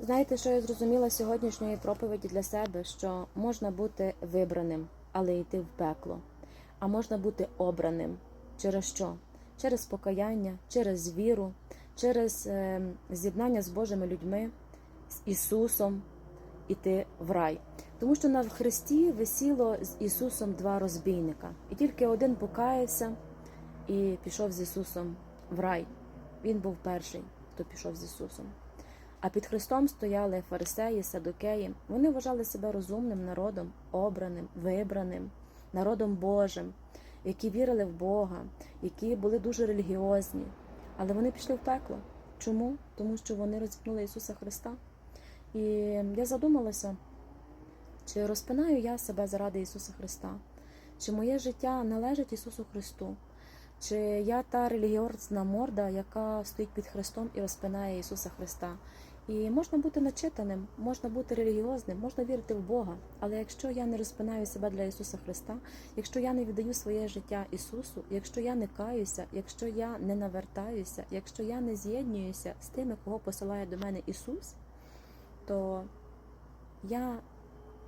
Знаєте, що я зрозуміла з сьогоднішньої проповіді для себе, що можна бути вибраним, але йти в пекло, а можна бути обраним. Через що? Через покаяння, через віру, через е, з'єднання з Божими людьми, з Ісусом, іти в рай. Тому що на Христі висіло з Ісусом два розбійника, і тільки один покаявся і пішов з Ісусом в рай. Він був перший, хто пішов з Ісусом. А під Христом стояли фарисеї, садокеї. Вони вважали себе розумним народом, обраним, вибраним, народом Божим, які вірили в Бога, які були дуже релігіозні. Але вони пішли в пекло. Чому? Тому що вони розіпнули Ісуса Христа. І я задумалася, чи розпинаю я себе заради Ісуса Христа, чи моє життя належить Ісусу Христу, чи я та релігіозна морда, яка стоїть під Христом і розпинає Ісуса Христа. І можна бути начитаним, можна бути релігіозним, можна вірити в Бога. Але якщо я не розпинаю себе для Ісуса Христа, якщо я не віддаю своє життя Ісусу, якщо я не каюся, якщо я не навертаюся, якщо я не з'єднуюся з тими, кого посилає до мене Ісус, то я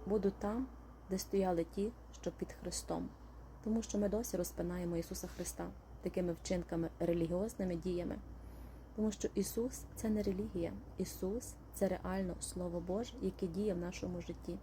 буду там, де стояли ті, що під Христом. Тому що ми досі розпинаємо Ісуса Христа такими вчинками, релігіозними діями. Тому що Ісус це не релігія, Ісус це реально Слово Боже, яке діє в нашому житті.